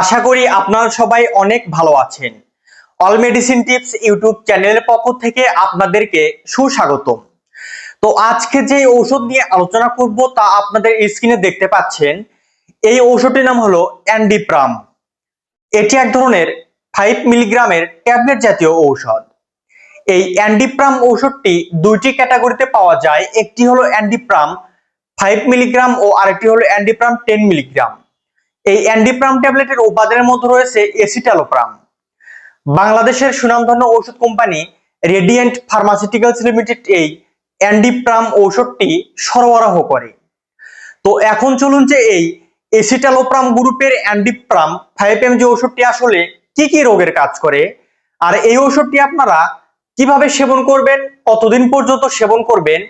আশা করি আপনারা সবাই অনেক ভালো আছেন। অল মেডিসিন টিপস ইউটিউব চ্যানেলের পক্ষ থেকে আপনাদেরকে সুস্বাগতম। তো আজকে যে ঔষধ নিয়ে আলোচনা করব তা আপনাদের স্ক্রিনে দেখতে পাচ্ছেন। এই ঔষধটির নাম হলো অ্যান্ডিপ্রাম এটি এক ধরনের ফাইভ মিলিগ্রামের ট্যাবলেট জাতীয় ঔষধ। এই অ্যান্ডিপ্রাম ঔষধটি দুইটি ক্যাটাগরিতে পাওয়া যায়। একটি হলো অ্যান্ডিপ্রাম ফাইভ মিলিগ্রাম ও আরেকটি হলো অ্যান্ডিপ্রাম টেন মিলিগ্রাম এই অ্যান্ডিপ্রাম ট্যাবলেটের উপাদানের মধ্যে রয়েছে এসিটালোপ্রাম। বাংলাদেশের সুনামধন্য ঔষধ কোম্পানি রেডিয়েন্ট ফার্মাসিউটিক্যালস লিমিটেড এই অ্যান্ডিপ্রাম ঔষধটি সরবরাহ করে। তো এখন চলুন যে এই এসিটালোপ্রাম গ্রুপের অ্যান্ডিপ্রাম ফাইভ এম যে ওষুধটি আসলে কি কি রোগের কাজ করে, আর এই ওষুধটি আপনারা কীভাবে সেবন করবেন, কতদিন পর্যন্ত সেবন করবেন,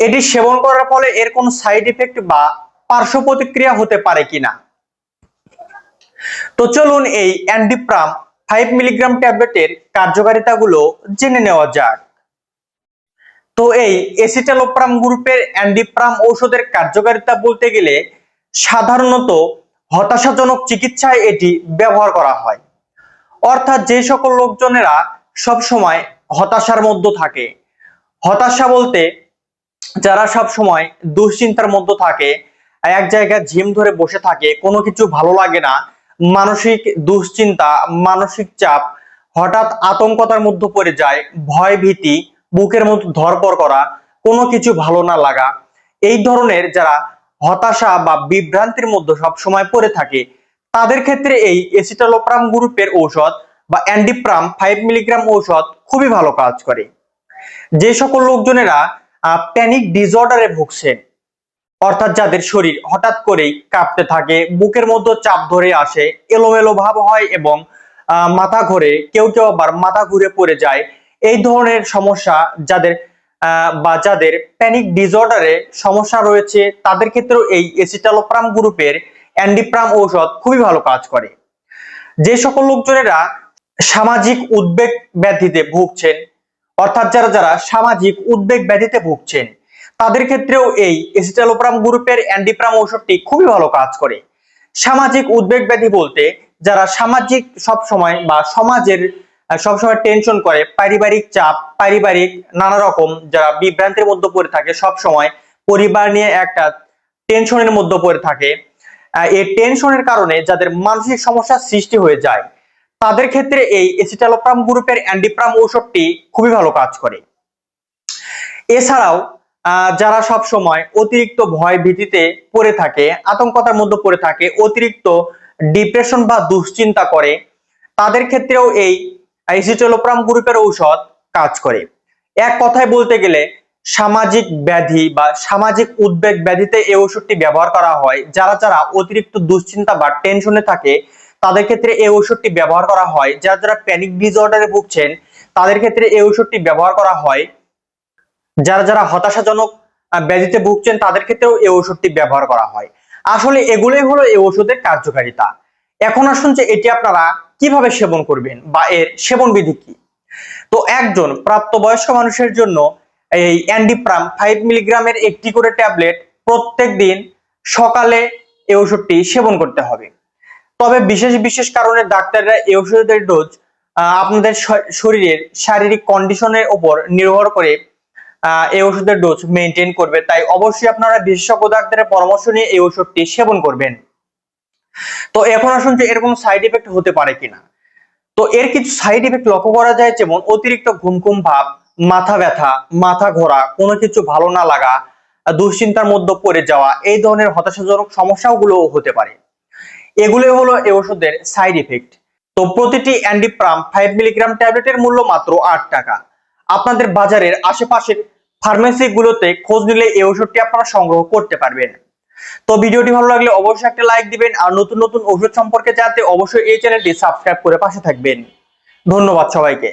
এটি সেবন করার ফলে এর কোনো সাইড এফেক্ট বা পার্শ্ব প্রতিক্রিয়া হতে পারে কিনা। তো চলুন এই অ্যান্ডিপ্রাম ফাইভ মিলিগ্রাম ট্যাবলেটের কার্যকারিতাগুলো জেনে নেওয়া যাক। তো এই এসিটালোপ্রাম গ্রুপের অ্যান্ডিপ্রাম ঔষধের কার্যকারিতা বলতে গেলে সাধারণত হতাশাজনক চিকিৎসায় এটি ব্যবহার করা হয়। অর্থাৎ যে সকল লোকজনেরা সব সময় হতাশার মধ্যে থাকে। হতাশা বলতে যারা সব সময় দুশ্চিন্তার মধ্যে থাকে, এক জায়গায় ঝিম ধরে বসে থাকে, কোনো কিছু ভালো লাগে না মানসিক দুশ্চিন্তা, মানসিক চাপ, হঠাৎ আতঙ্কতার মধ্যে পড়ে যায়, ভয় ভীতি, বুকের মধ্যে ধরপর করা, কোনো কিছু ভালো না লাগা। এই ধরনের যারা হতাশা বা বিভ্রান্তির মধ্যে সব সময় পড়ে থাকে, তাদের ক্ষেত্রে এই এসিটালোপ্রাম গ্রুপের ঔষধ বা অ্যান্ডিপ্রাম ফাইভ মিলিগ্রাম ঔষধ খুবই ভালো কাজ করে। যে সকল লোকজনেরা প্যানিক ডিসঅর্ডারে ভুগছেন অর্থাৎ যাদের শরীর হঠাৎ করেই কাঁপতে থাকে, বুকের মধ্যে চাপ ধরে আসে, এলোমেলো ভাব হয় এবং মাথা ঘুরে, কেউ কেউ আবার মাথা ঘুরে পড়ে যায়, এই ধরনের সমস্যা যাদের বা যাদের প্যানিক ডিসঅর্ডারে সমস্যা রয়েছে, তাদের ক্ষেত্রেও এই এসিটালোপ্রাম গ্রুপের অ্যান্ডিপ্রাম ঔষধ খুবই ভালো কাজ করে। যে সকল লোকজনেরা সামাজিক উদ্বেগ ব্যাধিতে ভুগছেন, অর্থাৎ যারা যারা সামাজিক উদ্বেগ ব্যাধিতে ভুগছেন তাদের ক্ষেত্রেও এই এসিটালোপ্রাম গ্রুপের অ্যান্ডিপ্রাম ঔষধটি খুবই ভালো কাজ করে। সামাজিক উদ্বেগ ব্যাধি বলতে যারা সামাজিক সব সময় বা সমাজের সবসময় টেনশন করে, পারিবারিক চাপ, পারিবারিক নানা রকম যারা বিভ্রান্তির মধ্যে পড়ে থাকে সব সময় পরিবার নিয়ে একটা টেনশনের মধ্যে পড়ে থাকে। এই টেনশনের কারণে যাদের মানসিক সমস্যার সৃষ্টি হয়ে যায়, তাদের ক্ষেত্রে এই এসিটালোপ্রাম গ্রুপের অ্যান্ডিপ্রাম ঔষধটি খুবই ভালো কাজ করে। এছাড়াও যারা সব সময় অতিরিক্ত ভয় ভীতিতে পড়ে থাকে, আতঙ্কতার মধ্যে পড়ে থাকে, অতিরিক্ত ডিপ্রেশন বা দুশ্চিন্তা করে, তাদের ক্ষেত্রেও এই আইসিটোলোপ্রাম গ্রুপের ঔষধ কাজ করে। এক কথায় বলতে গেলে, সামাজিক ব্যাধি বা সামাজিক উদ্বেগ ব্যাধিতে এই ওষুধটি ব্যবহার করা হয়। যারা যারা অতিরিক্ত দুশ্চিন্তা বা টেনশনে থাকে, তাদের ক্ষেত্রে এই ওষুধটি ব্যবহার করা হয়। যারা যারা প্যানিক ডিসঅর্ডারে ভুগছেন, তাদের ক্ষেত্রে এই ওষুধটি ব্যবহার করা হয়। যারা যারা হতাশাজনক ব্যাধিতে ভুগছেন, তাদের ক্ষেত্রেও এই ওষুধটি ব্যবহার করা হয়। আসলে এগুলোই হলো এই ওষুধের কার্যকারিতা। এখন আসুন যে এটি আপনারা কীভাবে সেবন করবেন বা এর সেবন বিধি কি? তো একজন প্রাপ্তবয়স্ক মানুষের জন্য এই অ্যান্ডিপ্রাম ফাইভ মিলিগ্রামের একটি করে ট্যাবলেট প্রত্যেক দিন সকালে এই ওষুধটি সেবন করতে হবে। তবে বিশেষ বিশেষ কারণে ডাক্তাররা এই ওষুধের ডোজ আপনাদের শরীরের শারীরিক কন্ডিশনের উপর নির্ভর করে এই ওষুধের ডোজ মেনটেন করবে। তাই অবশ্যই আপনারা বিশেষজ্ঞ ডাক্তারের পরামর্শ নিয়ে এই ওষুধটি সেবন করবেন। তো এখন আসুন যে এরকম সাইড এফেক্ট হতে পারে কিনা। তো এর কিছু সাইড এফেক্ট লক্ষ্য করা যায়, যেমন অতিরিক্ত ঘুম ঘুম ভাব, মাথা ব্যথা, মাথা ঘোরা, কোনো কিছু ভালো না লাগা, দুশ্চিন্তার মধ্যে পড়ে যাওয়া, এই ধরনের হতাশাজনক সমস্যাগুলো হতে পারে। এগুলো হলো এই ওষুধের সাইড ইফেক্ট তো প্রতিটি অ্যান্ডিপ্রাম ফাইভ মিলিগ্রাম ট্যাবলেটের মূল্য মাত্র আট টাকা। আপনাদের বাজারের আশেপাশের ফার্মেসি গুলোতে খোঁজ নিলে এই ওষুধটি আপনারা সংগ্রহ করতে পারবেন। তো ভিডিওটি ভালো লাগলে অবশ্যই একটা লাইক দিবেন আর নতুন নতুন ওষুধ সম্পর্কে জানতে অবশ্যই এই চ্যানেলটি সাবস্ক্রাইব করে পাশে থাকবেন। ধন্যবাদ সবাইকে।